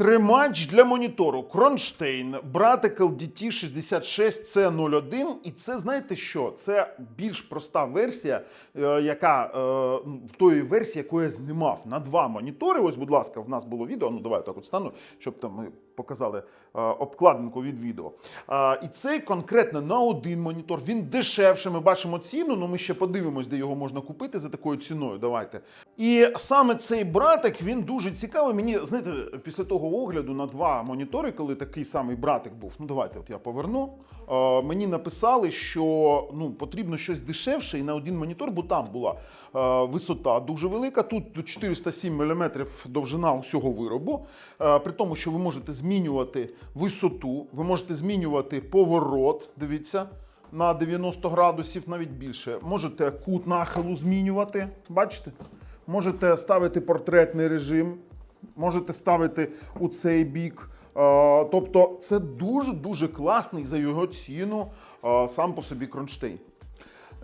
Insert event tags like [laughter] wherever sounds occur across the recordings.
Тримач для монітору Кронштейн, братик LDT 66C01. І це знаєте що? Це більш проста версія, е, яка е, ну, тої версії, яку я знімав на два монітори. Ось, будь ласка, в нас було відео. Ну давай так от стану, щоб там ми показали обкладинку від відео. Е, і цей конкретно на один монітор. Він дешевше. Ми бачимо ціну. Ну ми ще подивимось, де його можна купити за такою ціною. Давайте. І саме цей братик він дуже цікавий. Мені знаєте, після того огляду на два монітори, коли такий самий братик був. Ну давайте, от я поверну. Е, мені написали, що ну потрібно щось дешевше і на один монітор, бо там була е, висота дуже велика. Тут 407 мм довжина усього виробу. Е, при тому, що ви можете змінювати висоту, ви можете змінювати поворот. Дивіться. На 90 градусів, навіть більше. Можете кут нахилу змінювати. Бачите? Можете ставити портретний режим, можете ставити у цей бік. Е, Тобто це дуже-дуже класний за його ціну е, сам по собі кронштейн.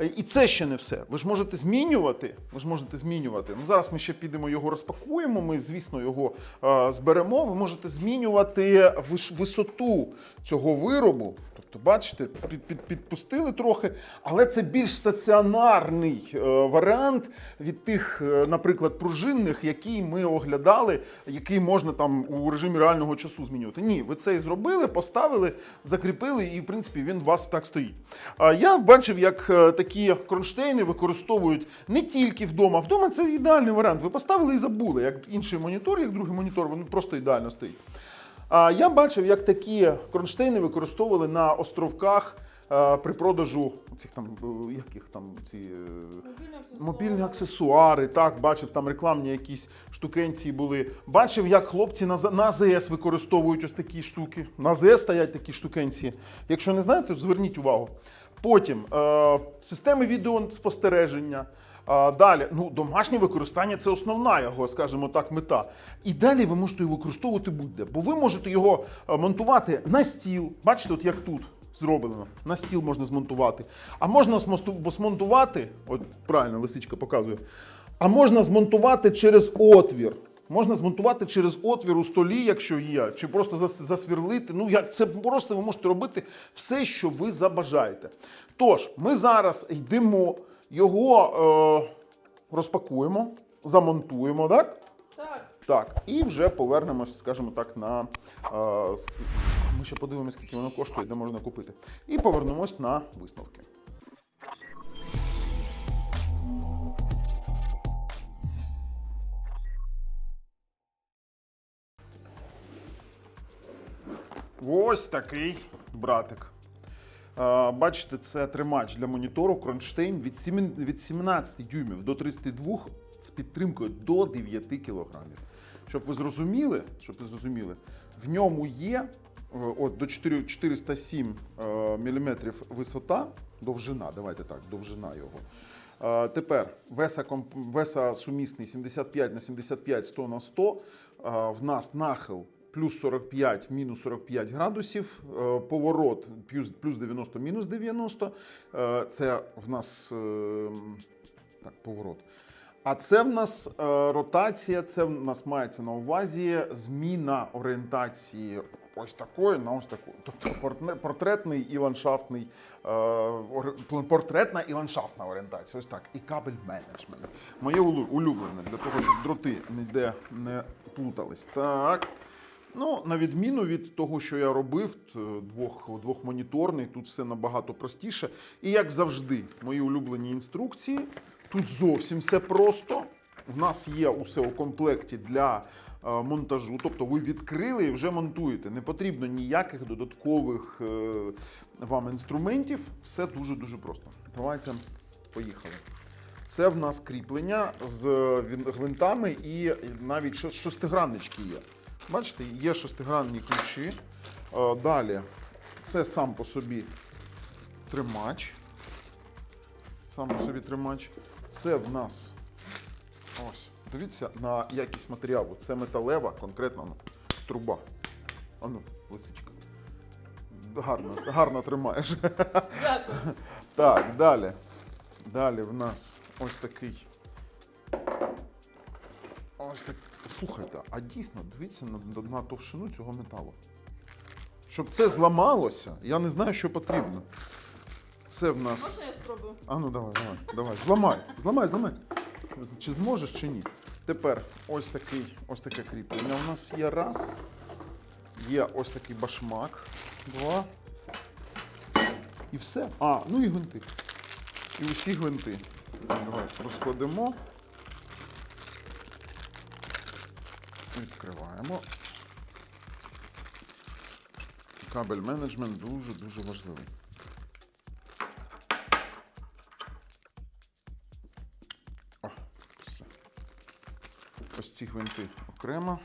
Е, І це ще не все. Ви ж можете змінювати. Ви ж можете змінювати. Ну зараз ми ще підемо його розпакуємо. Ми, звісно, його е, зберемо. Ви можете змінювати висоту цього виробу. Тобто, бачите, під, під, підпустили трохи, але це більш стаціонарний е, варіант від тих, е, наприклад, пружинних, які ми оглядали, який можна там у режимі реального часу змінювати. Ні, ви це і зробили, поставили, закріпили, і в принципі він у вас так стоїть. А я бачив, як е, такі кронштейни використовують не тільки вдома. Вдома це ідеальний варіант. Ви поставили і забули. Як інший монітор, як другий монітор, він просто ідеально стоїть. А я бачив, як такі кронштейни використовували на островках при продажу цих там е, яких там ці е, мобільні аксесуари. Так, бачив там рекламні якісь штукенції були. Бачив, як хлопці на, на АЗС використовують ось такі штуки. На АЗС стоять такі штукенції. Якщо не знаєте, зверніть увагу. Потім е, системи відеоспостереження. А, далі, ну, домашнє використання це основна його, скажімо так, мета. І далі ви можете його використовувати будь-де, бо ви можете його е, монтувати на стіл. Бачите, от як тут зроблено. На стіл можна змонтувати. А можна змонтувати, от правильно лисичка показує, а можна змонтувати через отвір. Можна змонтувати через отвір у столі, якщо є, чи просто засвірлити. Ну, як це просто ви можете робити все, що ви забажаєте. Тож, ми зараз йдемо, його е, розпакуємо, замонтуємо, так? Так. Так, і вже повернемось, скажімо так, на. Е, ми ще подивимося, скільки воно коштує, де можна купити. І повернемось на висновки. Ось такий братик. Бачите, це тримач для монітору кронштейн від 17 дюймів до 32 з підтримкою до 9 кілограмів. Щоб ви зрозуміли, щоб ви зрозуміли, в ньому є от, до 4, 407 мм висота, довжина, давайте так, довжина його. Е, Тепер веса, веса сумісний 75 на 75, 100 на 100. Е, В нас нахил плюс 45, мінус 45 градусів, е, поворот плюс, плюс 90, мінус 90. Е, Це в нас е, так, поворот. А це в нас е, ротація, це в нас мається на увазі зміна орієнтації ось такої на ось таку. Тобто портретний і ландшафтний, е, портретна і ландшафтна орієнтація. Ось так. І кабель менеджмент. Моє улюблене для того, щоб дроти ніде не плутались. Так. Ну, на відміну від того, що я робив, двох, двохмоніторний, тут все набагато простіше. І як завжди, мої улюблені інструкції. Тут зовсім все просто. В нас є усе у комплекті для монтажу. Тобто ви відкрили і вже монтуєте. Не потрібно ніяких додаткових е, вам інструментів. Все дуже-дуже просто. Давайте поїхали. Це в нас кріплення з гвинтами і навіть шестиграннички є. Бачите, є шестигранні ключі. Е, Далі, це сам по собі тримач. Сам по собі тримач. Це в нас ось. Дивіться на якість матеріалу. Це металева, конкретно ну, труба. Ану, лисичка. Гарно, гарно тримаєш. Дякую. Так, далі. Далі в нас ось такий. Ось так, слухайте, а дійсно, дивіться на, на, на товщину цього металу. Щоб це зламалося, я не знаю, що потрібно. Це в нас. Можна я спробую? А ну давай, давай, давай. Зламай, зламай, зламай. Чи зможеш, чи ні? Тепер ось такий, ось таке кріплення. У нас є раз. Є ось такий башмак. Два. І все. А, ну і гвинти. І усі гвинти. Давай розкладемо. Відкриваємо. Кабель менеджмент дуже-дуже важливий. Ось ці гвинти окремо.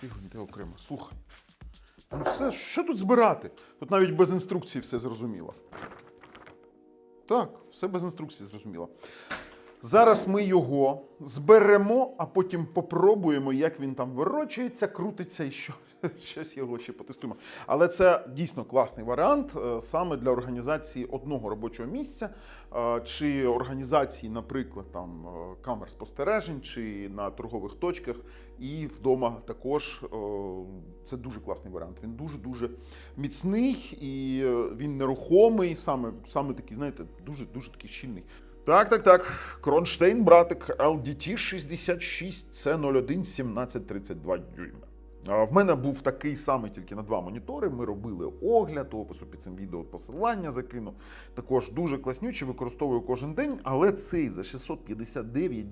Ці гвинти окремо. Слухай. Ну все, що тут збирати? Тут навіть без інструкції все зрозуміло. Так, все без інструкції зрозуміло. Зараз ми його зберемо, а потім попробуємо, як він там вирочується, крутиться і що. [laughs] Щось його ще потестуємо. Але це дійсно класний варіант е, саме для організації одного робочого місця е, чи організації, наприклад, там е, камер спостережень чи на торгових точках. І вдома також це дуже класний варіант. Він дуже дуже міцний і він нерухомий, саме, саме такий, знаєте, дуже дуже такий щільний. Так, так, так. Кронштейн, братик, LDT 66 C01 1732 дюйма. В мене був такий самий тільки на два монітори. Ми робили огляд, опису під цим відео посилання закину. Також дуже класнючий, використовую кожен день, але цей за 659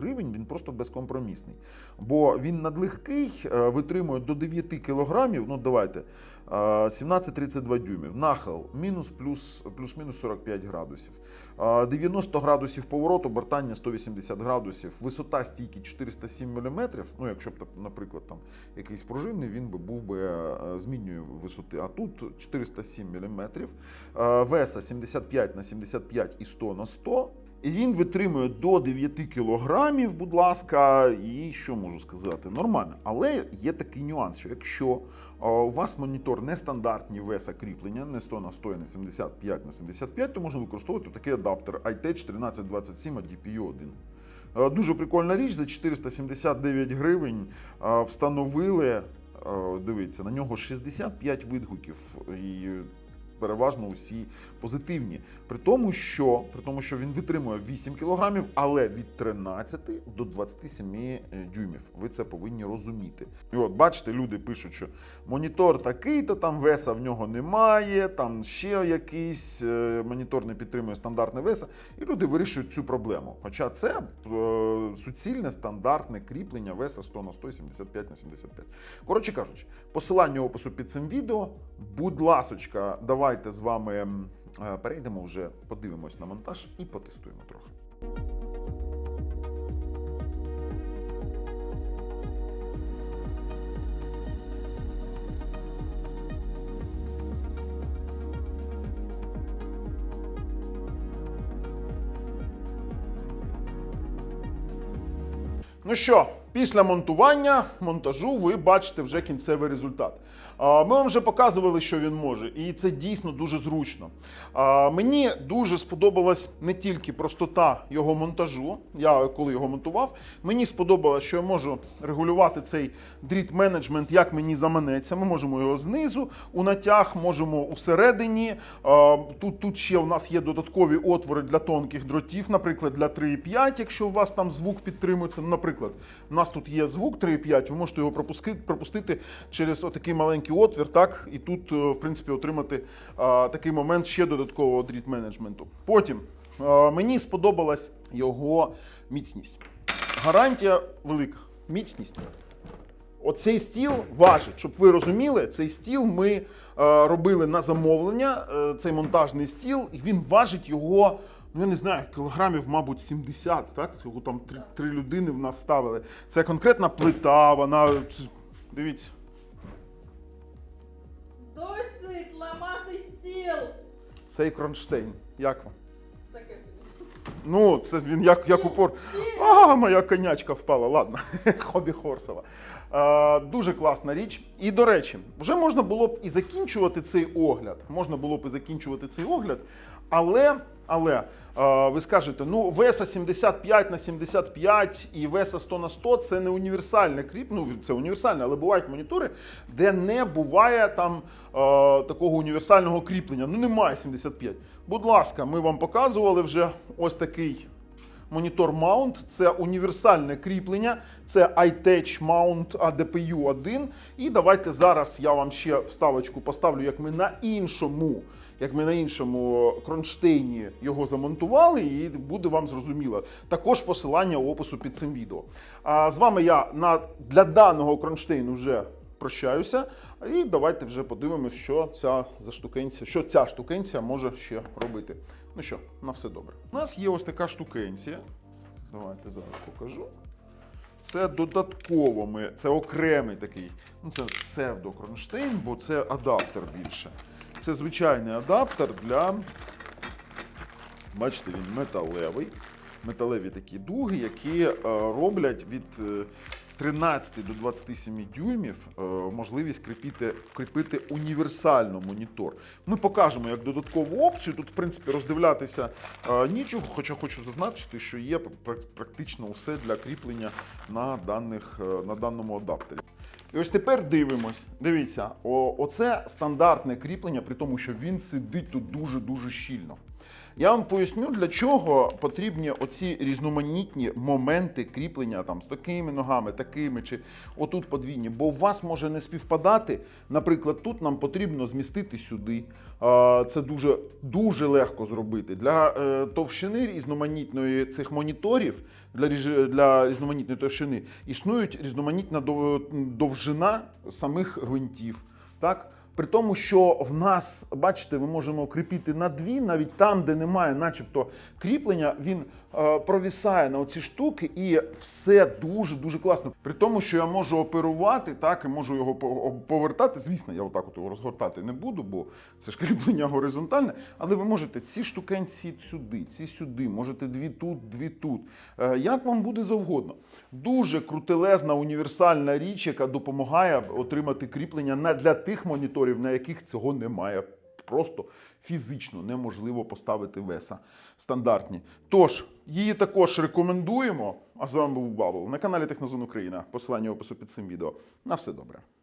гривень він просто безкомпромісний. Бо він надлегкий, е, витримує до 9 кілограмів. Ну давайте. Е, 17-32 дюймів. Нахил мінус плюс плюс-мінус 45 градусів. Е, 90 градусів повороту, бортання 180 градусів, висота стійки 407 мм. Ну, якщо б, наприклад, там якийсь пружинний, він би був би е, висоти. А тут 407 мм. Веса 75 на 75 і 100 на 100. І він витримує до 9 кілограмів, будь ласка, і що можу сказати? Нормально. Але є такий нюанс, що якщо у вас монітор нестандартні веса кріплення, не 100 на 100, і не 75 на 75, то можна використовувати такий адаптер iTech 1327 DPU 1. Е, Дуже прикольна річ, за 479 гривень встановили. Дивіться, на нього 65 відгуків і переважно усі позитивні. При тому, що, при тому, що він витримує 8 кг, але від 13 до 27 дюймів. Ви це повинні розуміти. І от бачите, люди пишуть, що монітор такий, то там веса в нього немає, там ще якийсь е, монітор не підтримує стандартне веса. І люди вирішують цю проблему. Хоча це е, суцільне стандартне кріплення веса 100 на 100, 75 на 75. Коротше кажучи, посилання опису під цим відео. Будь ласочка, давайте з вами е, перейдемо вже, подивимось на монтаж і потестуємо трохи. Ну що, після монтування, монтажу, ви бачите вже кінцевий результат. Ми вам вже показували, що він може, і це дійсно дуже зручно. Мені дуже сподобалась не тільки простота його монтажу. Я коли його монтував, мені сподобалось, що я можу регулювати цей дріт менеджмент, як мені заманеться. Ми можемо його знизу у натяг, можемо усередині. Тут, тут ще у нас є додаткові отвори для тонких дротів, наприклад, для 3,5, якщо у вас там звук підтримується. Наприклад, у нас тут є звук 3,5, ви можете його пропустити, через отакий маленький отвір, так, і тут, е, в принципі, отримати а, такий момент ще додаткового дріт менеджменту. Потім а, мені сподобалась його міцність. Гарантія велика. Міцність. Оцей стіл важить, щоб ви розуміли, цей стіл ми е, робили на замовлення, е, цей монтажний стіл, і він важить його, ну я не знаю, кілограмів, мабуть, 70, так? Його там три, три людини в нас ставили. Це конкретна плита, вона. Дивіться. Досить ламати стіл. Цей кронштейн. Як вам? Таке. Ну, це він як, як упор. А, моя конячка впала. Ладно, [laughs] хобі Хорсова. Е, дуже класна річ. І до речі, вже можна було б і закінчувати цей огляд. Можна було б і закінчувати цей огляд, але але е, ви скажете, ну Веса 75 на 75 і Веса 100 на 100 це не універсальне кріп, ну це універсальне, але бувають монітори, де не буває там е, такого універсального кріплення. Ну немає 75. Будь ласка, ми вам показували вже ось такий Монітор Mount це універсальне кріплення, це iTech Mount ADPU 1. І давайте зараз я вам ще вставочку поставлю, як ми на іншому, як ми на іншому кронштейні його замонтували, і буде вам зрозуміло. Також посилання опису під цим відео. А з вами я на, для даного кронштейну вже прощаюся. І давайте вже подивимось, що ця за штукенція, що ця штукенція може ще робити. Ну що, на все добре. У нас є ось така штукенція. Давайте зараз покажу. Це додатково ми, це окремий такий, ну це псевдокронштейн, бо це адаптер більше. Це звичайний адаптер для. Бачите, він металевий. Металеві такі дуги, які е, роблять від е, 13 до 27 дюймів е, можливість кріпити, кріпити універсально монітор. Ми покажемо як додаткову опцію. Тут, в принципі, роздивлятися е, нічого, хоча хочу зазначити, що є практично все для кріплення на, даних, е, на даному адаптері. І ось тепер дивимось. Дивіться, о, оце стандартне кріплення, при тому, що він сидить тут дуже-дуже щільно. Я вам поясню, для чого потрібні оці різноманітні моменти кріплення там з такими ногами, такими чи отут подвійні. Бо у вас може не співпадати. Наприклад, тут нам потрібно змістити сюди. Це дуже дуже легко зробити. Для е, товщини різноманітної цих моніторів, для, для різноманітної товщини існують різноманітна довжина самих гвинтів. Так? При тому, що в нас, бачите, ми можемо кріпіти на дві, навіть там, де немає, начебто, кріплення, він провісає на оці штуки, і все дуже дуже класно. При тому, що я можу оперувати, так і можу його повертати. Звісно, я отак от його розгортати не буду, бо це ж [laughs] кріплення горизонтальне. Але ви можете ці штукенці сюди, ці сюди, можете дві тут, дві тут. Е, Як вам буде завгодно. Дуже крутелезна універсальна річ, яка допомагає отримати кріплення для тих моніторів, на яких цього немає. Просто фізично неможливо поставити веса стандартні. Тож, її також рекомендуємо. А з вами був Бабл на каналі Технозон Україна. Посилання в опису під цим відео. На все добре.